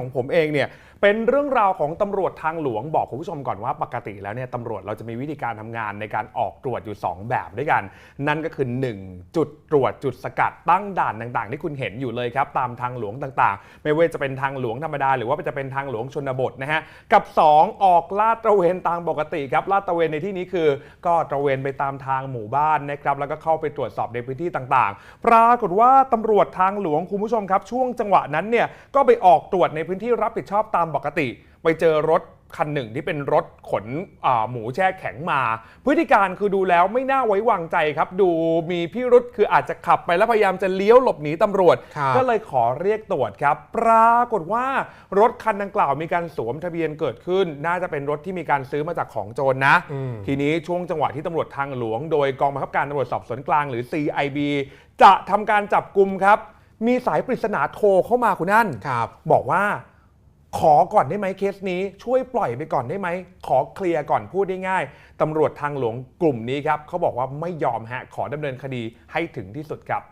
ของผมเองเนี่ย เป็นเรื่องราวของตำรวจทางหลวงบอกคุณผู้ชมก่อนว่าปกติแล้วเนี่ยตำรวจเราจะมีวิธีการทำงานในการออกตรวจอยู่ 2 แบบด้วยกัน นั่นก็คือ 1 จุดตรวจจุดสกัดตั้งด่านต่างๆ ที่คุณเห็นอยู่เลยครับ ตามทางหลวงต่างๆ ไม่ว่าจะเป็นทางหลวงธรรมดา หรือว่าจะเป็นทางหลวงชนบทนะฮะกับ 2 ออกลาดตระเวนตามปกติครับลาดตระเวนในที่นี้คือ ก็ตระเวนไปตามทางหมู่บ้านนะครับแล้วก็เข้าไปตรวจสอบในพื้นที่ต่างๆ ปรากฏว่าตำรวจทางหลวงคุณผู้ชมครับช่วงจังหวะนั้นเนี่ยก็ไปออกตรวจในพื้นที่รับผิดชอบตามปกติ ไปเจอรถคันหนึ่งที่เป็นรถขนอ่าหมูแช่แข็งมา พฤติการคือดูแล้วไม่น่าไว้วางใจครับ ดูมีพิรุษคืออาจจะขับไปแล้วพยายามจะเลี้ยวหลบหนีตำรวจครับก็เลยขอเรียกตรวจครับ ปรากฏว่ารถคันดังกล่าวมีการสวมทะเบียนเกิดขึ้น น่าจะเป็นรถที่มีการซื้อมาจากของโจรนะอืมทีนี้ช่วงจังหวะที่ตำรวจทางหลวง โดยกองบังคับการตำรวจสอบสวนกลางหรือ CIB จะทำการจับกลุ่มครับ มีสายปริศนาโทรเข้ามาคุณนั่นครับบอกว่า ขอก่อนได้ไหมเคสนี้ ช่วยปล่อยไปก่อนได้ไหม ขอเคลียร์ก่อนพูดได้ง่ายตำรวจทางหลวงกลุ่มนี้ครับเขาบอกว่าไม่ยอมฮะขอดำเนินคดีให้ถึงที่สุดครับ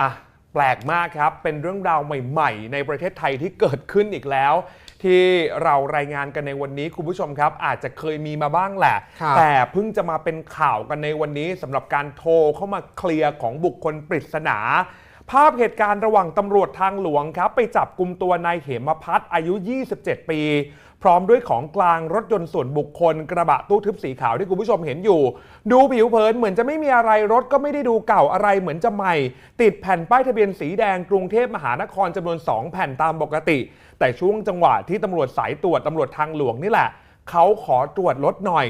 อะแปลกมากครับ เป็นเรื่องราวใหม่ ๆ ในประเทศไทยที่เกิดขึ้นอีกแล้ว ที่เรารายงานกันในวันนี้คุณผู้ชมครับ อาจจะเคยมีมาบ้างแหละครับแต่เพิ่งจะมาเป็นข่าวกันในวันนี้สำหรับการโทรเข้ามาเคลียร์ของบุคคลปริศนา ภาพเหตุการณ์ระหว่างตำรวจทางหลวงครับ ไปจับกลุ่มตัวนายเหมพัฒน์อายุ 27 ปี พร้อมด้วยของกลางรถยนต์ส่วนบุคคล กระบะตู้ทึบสีขาวที่คุณผู้ชมเห็นอยู่ ดูผิวเผินเหมือนจะไม่มีอะไรรถก็ไม่ได้ดูเก่าอะไรเหมือนจะใหม่ ติดแผ่นป้ายทะเบียนสีแดงกรุงเทพมหานครจำนวน 2 แผ่นตามปกติ แต่ช่วงจังหวะที่ตำรวจสายตรวจตำรวจทางหลวงนี่แหละเขาขอตรวจรถหน่อย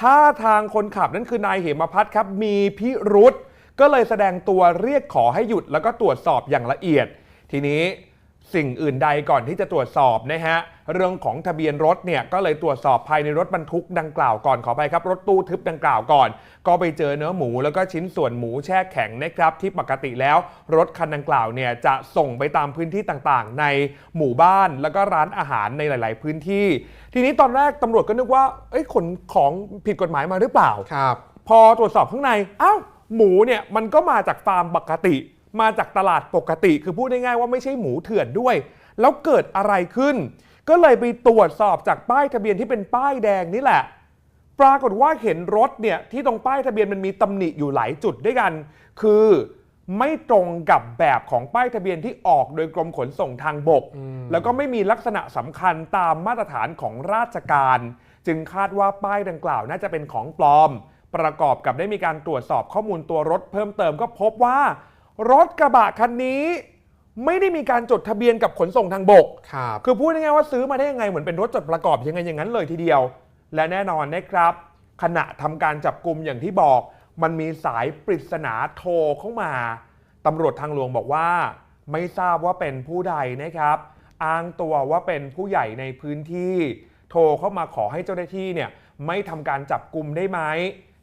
ถ้าทางคนขับนั่นคือนายเหมพัฒน์ครับมีพิรุษ ก็เลยแสดงตัวเรียกขอให้หยุดแล้วก็ตรวจสอบอย่างละเอียด ทีนี้สิ่งอื่นใดก่อนที่จะตรวจสอบนะฮะเรื่องของทะเบียนรถเนี่ยก็เลยตรวจสอบภายในรถบรรทุกดังกล่าวก่อนขอไปครับ รถตู้ทึบดังกล่าวก่อน ก็ไปเจอเนื้อหมูแล้วก็ชิ้นส่วนหมูแช่แข็งนะครับที่ปกติแล้ว รถคันดังกล่าวเนี่ยจะส่งไปตามพื้นที่ต่างๆ ในหมู่บ้านแล้วก็ร้านอาหารในหลาย ๆ พื้นที่ ทีนี้ตอนแรกตำรวจก็นึกว่าเอ้ยขนของผิดกฎหมายมาหรือเปล่าครับ พอตรวจสอบข้างในอ้าว หมูเนี่ยมันก็มาจากฟาร์มปกติ มาจากตลาดปกติ คือพูดง่ายๆว่าไม่ใช่หมูเถื่อนด้วย แล้วเกิดอะไรขึ้น ก็เลยไปตรวจสอบจากป้ายทะเบียนที่เป็นป้ายแดงนี่แหละ ปรากฏว่าเห็นรถเนี่ยที่ตรงป้ายทะเบียนมันมีตำหนิอยู่หลายจุดด้วยกัน คือไม่ตรงกับแบบของป้ายทะเบียนที่ออกโดยกรมขนส่งทางบก แล้วก็ไม่มีลักษณะสำคัญตามมาตรฐานของราชการ จึงคาดว่าป้ายดังกล่าวน่าจะเป็นของปลอม ประกอบกับได้มีการตรวจสอบข้อมูลตัวรถเพิ่มเติมก็พบว่า รถกระบะคันนี้ ไม่ได้มีการจดทะเบียนกับขนส่งทางบก ครับ คือพูดง่ายๆว่าซื้อมาได้ยังไงเหมือนเป็นรถจดประกอบยังไงอย่างนั้นเลยทีเดียว และแน่นอนนะครับ ขณะทำการจับกลุ่มอย่างที่บอก มันมีสายปริศนาโทรเข้ามาตำรวจทางหลวงบอกว่า ไม่ทราบว่าเป็นผู้ใดนะครับ อ้างตัวว่าเป็นผู้ใหญ่ในพื้นที่ โทรเข้ามาขอให้เจ้าหน้าที่เนี่ยไม่ทำการจับกลุ่มได้ไหม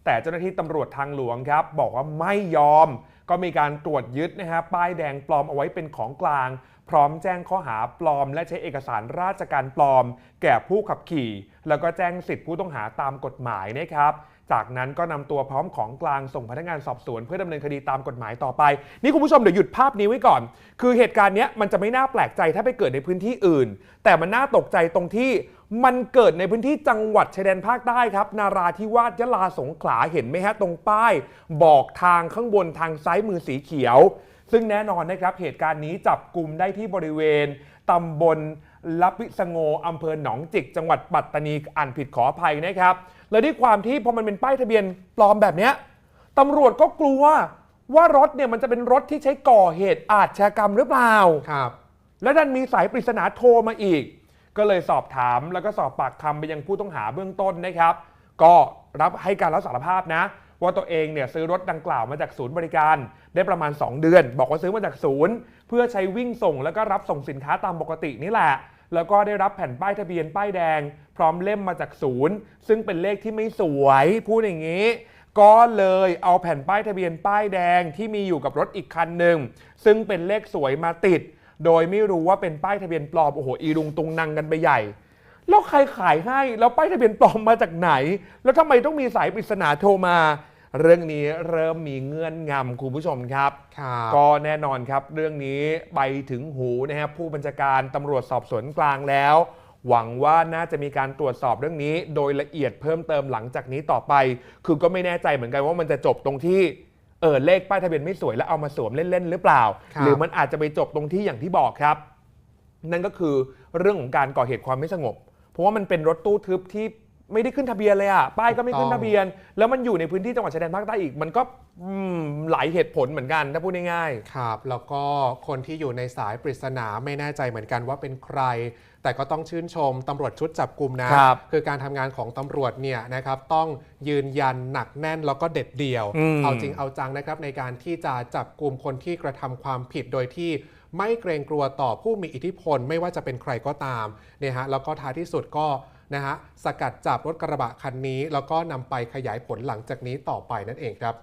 แต่เจ้าหน้าที่ตำรวจทางหลวงครับบอกว่าไม่ยอม ก็มีการตรวจยึดนะฮะป้ายแดงปลอมเอาไว้เป็นของกลาง พร้อมแจ้งข้อหาปลอม และใช้เอกสารราชการปลอม แก่ผู้ขับขี่ แล้วก็แจ้งสิทธิผู้ต้องหาตามกฎหมายนะครับจากนั้นก็นำตัวพร้อมของกลางส่งพนักงานสอบสวนเพื่อดำเนินคดีตามกฎหมายต่อไป นี่คุณผู้ชมเดี๋ยวหยุดภาพนี้ไว้ก่อน คือเหตุการณ์เนี้ยมันจะไม่น่าแปลกใจถ้าไปเกิดในพื้นที่อื่น แต่มันน่าตกใจตรงที่ มันเกิดในพื้นที่จังหวัดชายแดนภาคใต้ครับ นาราธิวาสยะลาสงขลาเห็นไหมฮะตรงป้าย บอกทางข้างบนทางซ้ายมือสีเขียว ซึ่งแน่นอนนะครับเหตุการณ์นี้จับกลุ่มได้ที่บริเวณตำบลลับวิสงโงอำเภอหนองจิก จังหวัดปัตตานีอ่านผิดขออภัยนะครับ และด้วยความที่พอมันเป็นป้ายทะเบียนปลอมแบบเนี้ยตำรวจก็กลัวว่ารถเนี่ยมันจะเป็นรถที่ใช้ก่อเหตุอาชญากรรมหรือเปล่าครับ และดันมีสายปริศนาโทรมาอีก ก็เลยสอบถามแล้วก็สอบปากคำไปยังผู้ต้องหาเบื้องต้นนะครับ ก็รับให้การรับสารภาพนะ ว่าตัวเองเนี่ยซื้อรถดังกล่าวมาจากศูนย์บริการ ได้ประมาณ 2 เดือน บอกว่าซื้อมาจากศูนย์ เพื่อใช้วิ่งส่งแล้วก็รับส่งสินค้าตามปกตินี่แหละ แล้วก็ได้รับแผ่นป้ายทะเบียนป้ายแดง พร้อมเล่มมาจากศูนย์ ซึ่งเป็นเลขที่ไม่สวยพูดอย่างนี้ก็เลยเอาแผ่นป้ายทะเบียนป้ายแดงที่มีอยู่กับรถอีกคันหนึ่งซึ่งเป็นเลขสวยมาติด โดยไม่รู้ว่าเป็นป้ายทะเบียนปลอมโอ้โหอีรุงตุงนังกันไปใหญ่ แล้วใครขายให้แล้วป้ายทะเบียนปลอมมาจากไหน แล้วทำไมต้องมีสายปริศนาโทรมา เรื่องนี้เริ่มมีเงื่อนงำคุณผู้ชมครับ ครับก็แน่นอนครับเรื่องนี้ไปถึงหูนะครับผู้บัญชาการตำรวจสอบสวนกลางแล้ว หวังว่าน่าจะมีการตรวจสอบเรื่องนี้ โดยละเอียดเพิ่มเติมหลังจากนี้ต่อไป คือก็ไม่แน่ใจเหมือนกันว่ามันจะจบตรงที่ เออเลขป้ายทะเบียนไม่สวยแล้วเอามาสวมเล่นๆหรือเปล่า ครับ หรือมันอาจจะไปจบตรงที่อย่างที่บอกครับ นั่นก็คือเรื่องของการก่อเหตุความไม่สงบ เพราะว่ามันเป็นรถตู้ทึบที่ ไม่ได้ขึ้นทะเบียนเลยอะป้ายก็ไม่ขึ้นทะเบียน แล้วมันอยู่ในพื้นที่จังหวัดชายแดนภาคใต้อีก มันก็อืมหลายเหตุผลเหมือนกันถ้าพูดง่ายครับ แล้วก็คนที่อยู่ในสายปริศนาไม่แน่ใจเหมือนกันว่าเป็นใคร แต่ก็ต้องชื่นชมตำรวจชุดจับกลุ่มนะครับคือการทำงานของตำรวจเนี่ยนะครับต้องยืนยันหนักแน่นแล้วก็เด็ดเดี่ยวอืมเอาจริงเอาจังนะครับในการที่จะจับกลุ่มคนที่กระทำความผิดโดยที่ไม่เกรงกลัวต่อผู้มีอิทธิพล ไม่ว่าจะเป็นใครก็ตามเนี่ยฮะแล้วก็ท้ายที่สุดก็ นะฮะสกัดจับรถกระบะคันนี้ แล้วก็นำไปขยายผลหลังจากนี้ต่อไปนั่นเองครับ